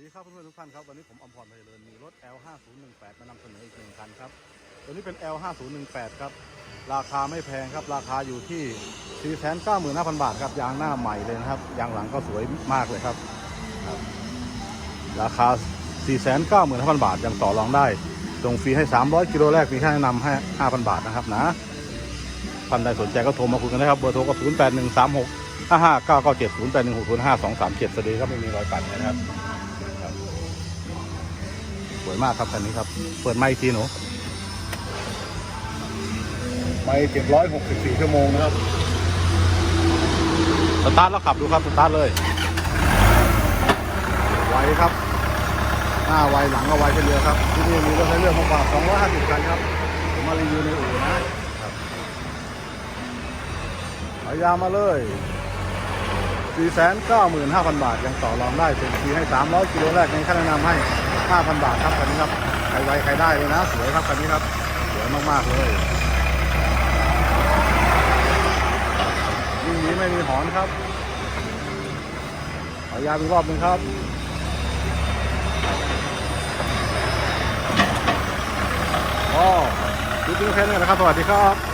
ดีครับเพื่อนๆทุกท่านครับ วันนี้ผมอมพรไพเริญมีรถ L5018 มานำเสนออีกหนึ่งคันครับ ตัวนี้เป็น L5018 ครับ ราคาไม่แพงครับ ราคาอยู่ที่ 495,000 บาทครับ ยางหน้าใหม่เลยนะครับ ยางหลังก็สวยมากเลยครับครับราคา 495,000 บาท ยังต่อรองได้ ส่งฟรีให้ 300 กิโลแรกมีค่าแนะนำให้ 5,000 บาทนะครับนะท่านใดสนใจก็โทรมาคุยกันได้ครับ เบอร์โทรก็ 0813655997 0816052237สวัสดีครับไม่มีรอยปัดนะครับ วยมากครับคันนี้ครับ เปิดไมค์อีกทีหนูไมค์เจ็ดร้อยหกสิบสี่ชั่วโมงนะครับ สตาร์ทแล้วขับดูครับ สตาร์ทเลย ไวครับ หน้าไวหลังก็ไวเช่นเดียวครับ ที่นี่มีรถให้เลือกมากกว่า 250 คันครับ ผมมารีวิวในอู่นะครับเอายามาเลย 495,000 บาท ยังต่อรองได้เต็มทีให้ 300 กิโลแรกในค่าแนะนำให้ 5,000 บาทครับคันนี้ครับใครไวใครได้เลยนะ สวยครับคันนี้ครับสวยมากๆเลยยิ่งนี้ไม่มีหอนครับขอยาอีกรอบหนึ่งครับก็คลิปนี้แค่นี้นะครับ สวัสดีครับ